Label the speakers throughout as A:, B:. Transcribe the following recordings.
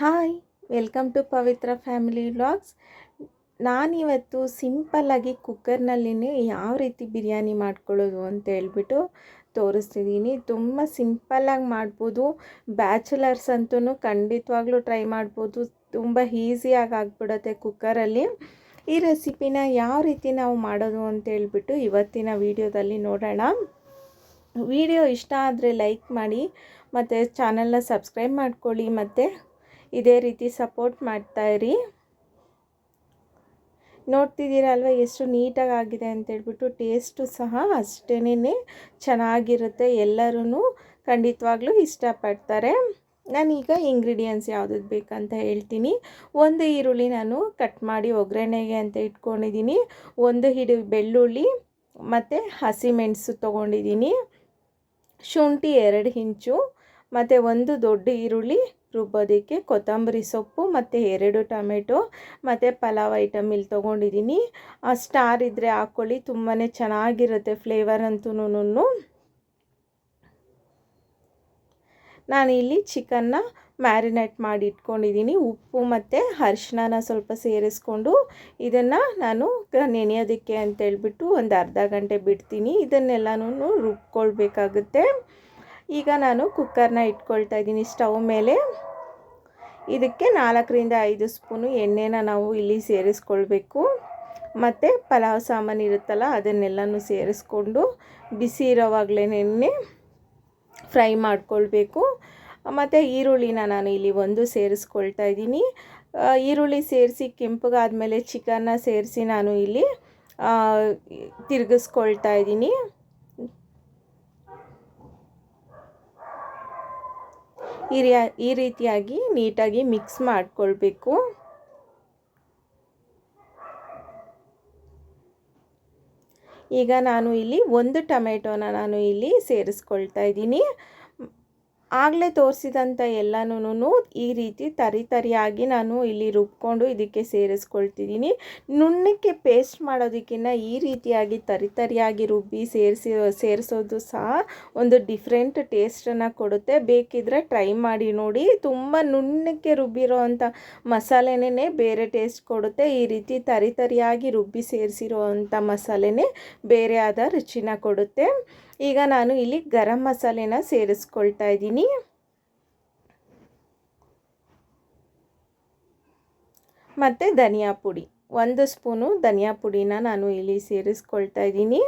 A: Hi welcome to Pavitra family vlogs ನಾನಿವತ್ತು ಸಿಂಪಲ್ಲಾಗಿ ಕುಕ್ಕರ್ನಲ್ಲಿನೇ ಯಾವ ರೀತಿ ಬಿರಿಯಾನಿ ಮಾಡ್ಕೊಳ್ಳೋದು ಅಂತ ಹೇಳ್ಬಿಟ್ಟು ತೋರಿಸ್ತಿದ್ದೀನಿ ತುಂಬ ಸಿಂಪಲ್ಲಾಗಿ ಮಾಡ್ಬೋದು. ಬ್ಯಾಚುಲರ್ಸ್ ಅಂತೂ ಖಂಡಿತವಾಗ್ಲೂ ಟ್ರೈ ಮಾಡ್ಬೋದು. ತುಂಬ ಈಸಿಯಾಗಿ ಆಗಿಬಿಡುತ್ತೆ ಕುಕ್ಕರಲ್ಲಿ ಈ ರೆಸಿಪಿನ ಯಾವ ರೀತಿ ನಾವು ಮಾಡೋದು ಅಂತ ಹೇಳ್ಬಿಟ್ಟು ಇವತ್ತಿನ ವಿಡಿಯೋದಲ್ಲಿ ನೋಡೋಣ. ವಿಡಿಯೋ ಇಷ್ಟ ಆದರೆ ಲೈಕ್ ಮಾಡಿ, ಮತ್ತು ಚಾನಲ್ನ ಸಬ್ಸ್ಕ್ರೈಬ್ ಮಾಡ್ಕೊಳ್ಳಿ, ಮತ್ತು ಇದೇ ರೀತಿ ಸಪೋರ್ಟ್ ಮಾಡ್ತಾಯಿರಿ ನೋಡ್ತಿದ್ದೀರಲ್ವ, ಎಷ್ಟು ನೀಟಾಗಿ ಆಗಿದೆ ಅಂತೇಳ್ಬಿಟ್ಟು ಟೇಸ್ಟು ಸಹ ಅಷ್ಟೇನೇ ಚೆನ್ನಾಗಿರುತ್ತೆ. ಎಲ್ಲರೂ ಖಂಡಿತವಾಗ್ಲೂ ಇಷ್ಟಪಡ್ತಾರೆ. ನಾನೀಗ ಇಂಗ್ರೀಡಿಯೆಂಟ್ಸ್ ಯಾವುದು ಬೇಕಂತ ಹೇಳ್ತೀನಿ. ಒಂದು ಈರುಳ್ಳಿ ನಾನು ಕಟ್ ಮಾಡಿ ಒಗ್ಗರಣೆಗೆ ಅಂತ ಇಟ್ಕೊಂಡಿದ್ದೀನಿ. ಒಂದು ಹಿಡಿ ಬೆಳ್ಳುಳ್ಳಿ ಮತ್ತು ಹಸಿಮೆಣಸು ತೊಗೊಂಡಿದ್ದೀನಿ. ಶುಂಠಿ ಎರಡು ಇಂಚು, ಮತ್ತು ಒಂದು ದೊಡ್ಡ ಈರುಳ್ಳಿ ರುಬ್ಬೋದಕ್ಕೆ ಕೊತ್ತಂಬರಿ ಸೊಪ್ಪು ಮತ್ತು ಎರಡು ಟೊಮೆಟೊ ಮತ್ತು ಪಲಾವ್ ಐಟಮ್ ಇಲ್ಲಿ ತೊಗೊಂಡಿದ್ದೀನಿ. ಸ್ಟಾರ್ ಇದ್ದರೆ ಹಾಕ್ಕೊಳ್ಳಿ ತುಂಬಾ ಚೆನ್ನಾಗಿರುತ್ತೆ ಫ್ಲೇವರ್ ಅಂತೂ ಇಲ್ಲಿ ಚಿಕನ್ನ ಮ್ಯಾರಿನೇಟ್ ಮಾಡಿ ಇಟ್ಕೊಂಡಿದ್ದೀನಿ. ಉಪ್ಪು ಮತ್ತು ಅರ್ಶಿನ ಸ್ವಲ್ಪ ಸೇರಿಸ್ಕೊಂಡು ಇದನ್ನು ನಾನು ನೆನೆಯೋದಕ್ಕೆ ಅಂತೇಳ್ಬಿಟ್ಟು ಒಂದು ಅರ್ಧ ಗಂಟೆ ಬಿಡ್ತೀನಿ. ಇದನ್ನೆಲ್ಲನೂ ರುಬ್ಕೊಳ್ಬೇಕಾಗುತ್ತೆ. ಈಗ ನಾನು ಕುಕ್ಕರ್ನ ಇಟ್ಕೊಳ್ತಾ ಇದ್ದೀನಿ ಸ್ಟವ್ ಮೇಲೆ. ಇದಕ್ಕೆ ನಾಲ್ಕರಿಂದ ಐದು ಸ್ಪೂನು ಎಣ್ಣೆನ ನಾವು ಇಲ್ಲಿ ಸೇರಿಸ್ಕೊಳ್ಬೇಕು. ಮತ್ತು ಪಲಾವ್ ಸಾಮಾನು ಇರುತ್ತಲ್ಲ, ಅದನ್ನೆಲ್ಲನೂ ಸೇರಿಸ್ಕೊಂಡು ಬಿಸಿ ಇರೋವಾಗಲೇ ಎಣ್ಣೆ ಫ್ರೈ ಮಾಡ್ಕೊಳ್ಬೇಕು. ಮತ್ತು ಈರುಳ್ಳಿನ ನಾನು ಇಲ್ಲಿ ಒಂದು ಸೇರಿಸ್ಕೊಳ್ತಾ ಇದ್ದೀನಿ. ಈರುಳ್ಳಿ ಸೇರಿಸಿ ಕೆಂಪಗಾದಮೇಲೆ ಚಿಕನ್ನ ಸೇರಿಸಿ ನಾನು ಇಲ್ಲಿ ತಿರುಗಿಸ್ಕೊಳ್ತಾ ಇದ್ದೀನಿ. ಈ ಈ ರೀತಿಯಾಗಿ ನೀಟಾಗಿ ಮಿಕ್ಸ್ ಮಾಡಿಕೊಳ್ಬೇಕು. ಈಗ ನಾನು ಇಲ್ಲಿ ಒಂದು ಟೊಮೆಟೊನ ನಾನು ಇಲ್ಲಿ ಸೇರಿಸ್ಕೊಳ್ತಾ ಇದ್ದೀನಿ. ಆಗಲೇ ತೋರಿಸಿದಂಥ ಎಲ್ಲನೂ ಈ ರೀತಿ ತರಿ ತರಿಯಾಗಿ ನಾನು ಇಲ್ಲಿ ರುಬ್ಕೊಂಡು ಇದಕ್ಕೆ ಸೇರಿಸ್ಕೊಳ್ತಿದ್ದೀನಿ. ನುಣ್ಣಕ್ಕೆ ಪೇಸ್ಟ್ ಮಾಡೋದಕ್ಕಿಂತ ಈ ರೀತಿಯಾಗಿ ತರಿ ತರಿಯಾಗಿ ರುಬ್ಬಿ ಸೇರಿಸಿ, ಸೇರಿಸೋದು ಸಹ ಒಂದು ಡಿಫ್ರೆಂಟ್ ಟೇಸ್ಟನ್ನು ಕೊಡುತ್ತೆ. ಬೇಕಿದ್ರೆ ಟ್ರೈ ಮಾಡಿ ನೋಡಿ. ತುಂಬ ನುಣ್ಣಕ್ಕೆ ರುಬ್ಬಿರೋ ಅಂಥ ಮಸಾಲೆನೇ ಬೇರೆ ಟೇಸ್ಟ್ ಕೊಡುತ್ತೆ. ಈ ರೀತಿ ತರಿ ತರಿಯಾಗಿ ರುಬ್ಬಿ ಸೇರಿಸಿರೋ ಅಂಥ ಮಸಾಲೆನೇ ಬೇರೆ ಆದ ರುಚಿನ ಕೊಡುತ್ತೆ. ಈಗ ನಾನು ಇಲ್ಲಿ ಗರಂ ಮಸಾಲೆನ ಸೇರಿಸ್ಕೊಳ್ತಾ ಇದ್ದೀನಿ. ಮತ್ತು ಧನಿಯಾ ಪುಡಿ. ಒಂದು ಸ್ಪೂನು ಧನಿಯಾ ಪುಡಿನ ನಾನು ಇಲ್ಲಿ ಸೇರಿಸ್ಕೊಳ್ತಾ ಇದ್ದೀನಿ.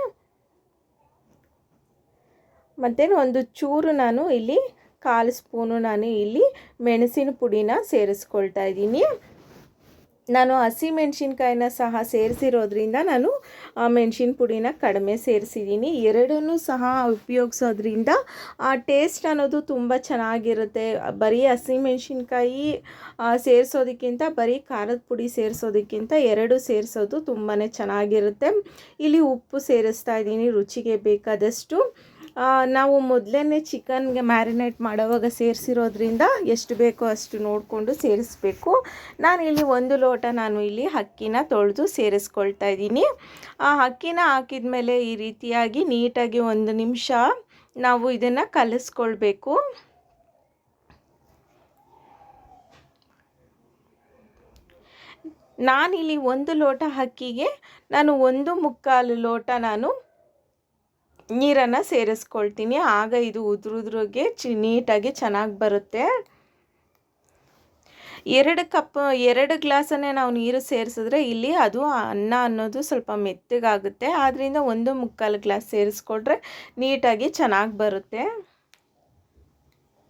A: ಮತ್ತು ಒಂದು ಚೂರು ನಾನು ಇಲ್ಲಿ ಕಾಲು ಸ್ಪೂನು ನಾನು ಇಲ್ಲಿ ಮೆಣಸಿನ ಪುಡಿನ ಸೇರಿಸ್ಕೊಳ್ತಾ ಇದ್ದೀನಿ. ನಾನು ಹಸಿ ಮೆಣಸಿನ್ಕಾಯಿನ ಸಹ ಸೇರಿಸಿರೋದ್ರಿಂದ ನಾನು ಆ ಮೆಣಸಿನ ಪುಡಿನ ಕಡಿಮೆ ಸೇರಿಸಿದ್ದೀನಿ. ಎರಡನ್ನೂ ಸಹ ಉಪಯೋಗಿಸೋದ್ರಿಂದ ಆ ಟೇಸ್ಟ್ ಅನ್ನೋದು ತುಂಬ ಚೆನ್ನಾಗಿರುತ್ತೆ. ಬರೀ ಹಸಿ ಮೆಣಸಿನ್ಕಾಯಿ ಸೇರಿಸೋದಕ್ಕಿಂತ ಬರೀ ಖಾರದ ಪುಡಿ ಸೇರಿಸೋದಕ್ಕಿಂತ ಎರಡು ಸೇರಿಸೋದು ತುಂಬಾ ಚೆನ್ನಾಗಿರುತ್ತೆ. ಇಲ್ಲಿ ಉಪ್ಪು ಸೇರಿಸ್ತಾ ಇದ್ದೀನಿ ರುಚಿಗೆ ಬೇಕಾದಷ್ಟು. ನಾವು ಮೊದಲೇ ಚಿಕನ್ಗೆ ಮ್ಯಾರಿನೇಟ್ ಮಾಡೋವಾಗ ಸೇರಿಸಿರೋದ್ರಿಂದ ಎಷ್ಟು ಬೇಕೋ ಅಷ್ಟು ನೋಡಿಕೊಂಡು ಸೇರಿಸ್ಬೇಕು. ನಾನು ಇಲ್ಲಿ ಒಂದು ಲೋಟ ನಾನು ಇಲ್ಲಿ ಅಕ್ಕಿನ ತೊಳೆದು ಸೇರಿಸ್ಕೊಳ್ತಾ ಇದ್ದೀನಿ. ಆ ಅಕ್ಕಿನ ಹಾಕಿದ ಮೇಲೆ ಈ ರೀತಿಯಾಗಿ ನೀಟಾಗಿ ಒಂದು ನಿಮಿಷ ನಾವು ಇದನ್ನು ಕಲಿಸ್ಕೊಳ್ಬೇಕು. ನಾನಿಲ್ಲಿ ಒಂದು ಲೋಟ ಅಕ್ಕಿಗೆ ನಾನು ಒಂದು ಮುಕ್ಕಾಲು ಲೋಟ ನಾನು ನೀರನ್ನು ಸೇರಿಸ್ಕೊಳ್ತೀನಿ. ಆಗ ಇದು ಉದುರುದ್ರಿಗೆ ಚಿ, ನೀಟಾಗಿ ಚೆನ್ನಾಗಿ ಬರುತ್ತೆ. ಎರಡು ಕಪ್, ಎರಡು ಗ್ಲಾಸನ್ನೇ ನಾವು ನೀರು ಸೇರಿಸಿದ್ರೆ ಇಲ್ಲಿ ಅದು ಅನ್ನ ಅನ್ನೋದು ಸ್ವಲ್ಪ ಮೆತ್ತಗಾಗುತ್ತೆ. ಆದ್ದರಿಂದ ಒಂದು ಮುಕ್ಕಾಲು ಗ್ಲಾಸ್ ಸೇರಿಸ್ಕೊಟ್ರೆ ನೀಟಾಗಿ ಚೆನ್ನಾಗಿ ಬರುತ್ತೆ.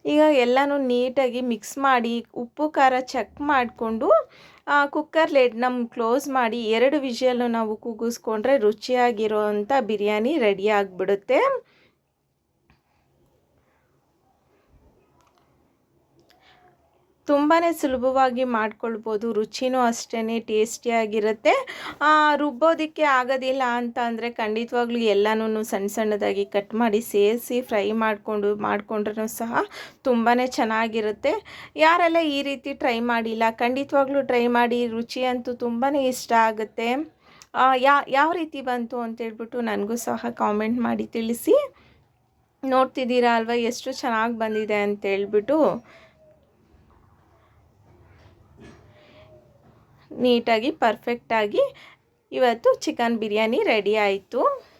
A: ಈಗ ಎಲ್ಲನೂ ನೀಟಾಗಿ ಮಿಕ್ಸ್ ಮಾಡಿ ಉಪ್ಪು, ಖಾರ ಚೆಕ್ ಮಾಡಿಕೊಂಡು ಕುಕ್ಕರ್ ಲೆಡ್ ನಮ್ಮ ಕ್ಲೋಸ್ ಮಾಡಿ ಎರಡು ವಿಷಯಲ್ಲೂ ನಾವು ಕೂಗಿಸ್ಕೊಂಡ್ರೆ ರುಚಿಯಾಗಿರೋ ಅಂಥ ಬಿರಿಯಾನಿ ರೆಡಿ ಆಗಿಬಿಡುತ್ತೆ. ತುಂಬಾ ಸುಲಭವಾಗಿ ಮಾಡ್ಕೊಳ್ಬೋದು. ರುಚಿನೂ ಅಷ್ಟೇ ಟೇಸ್ಟಿಯಾಗಿರುತ್ತೆ. ರುಬ್ಬೋದಕ್ಕೆ ಆಗೋದಿಲ್ಲ ಅಂತ ಅಂದರೆ ಖಂಡಿತವಾಗ್ಲೂ ಎಲ್ಲನೂ ಸಣ್ಣ ಸಣ್ಣದಾಗಿ ಕಟ್ ಮಾಡಿ ಸೇರಿಸಿ ಫ್ರೈ ಮಾಡಿಕೊಂಡು, ಮಾಡಿಕೊಂಡ್ರೂ ಸಹ ತುಂಬಾ ಚೆನ್ನಾಗಿರುತ್ತೆ. ಯಾರೆಲ್ಲ ಈ ರೀತಿ ಟ್ರೈ ಮಾಡಿಲ್ಲ, ಖಂಡಿತವಾಗ್ಲೂ ಟ್ರೈ ಮಾಡಿ. ರುಚಿ ಅಂತೂ ತುಂಬಾ ಇಷ್ಟ ಆಗುತ್ತೆ. ಯಾ, ಯಾವ ರೀತಿ ಬಂತು ಅಂತೇಳ್ಬಿಟ್ಟು ನನಗೂ ಸಹ ಕಾಮೆಂಟ್ ಮಾಡಿ ತಿಳಿಸಿ. ನೋಡ್ತಿದ್ದೀರಾ ಅಲ್ವಾ, ಎಷ್ಟು ಚೆನ್ನಾಗಿ ಬಂದಿದೆ ಅಂತೇಳ್ಬಿಟ್ಟು ನೀಟಾಗಿ ಪರ್ಫೆಕ್ಟಾಗಿ ಇವತ್ತು ಚಿಕನ್ ಬಿರಿಯಾನಿ ರೆಡಿ ಆಯಿತು.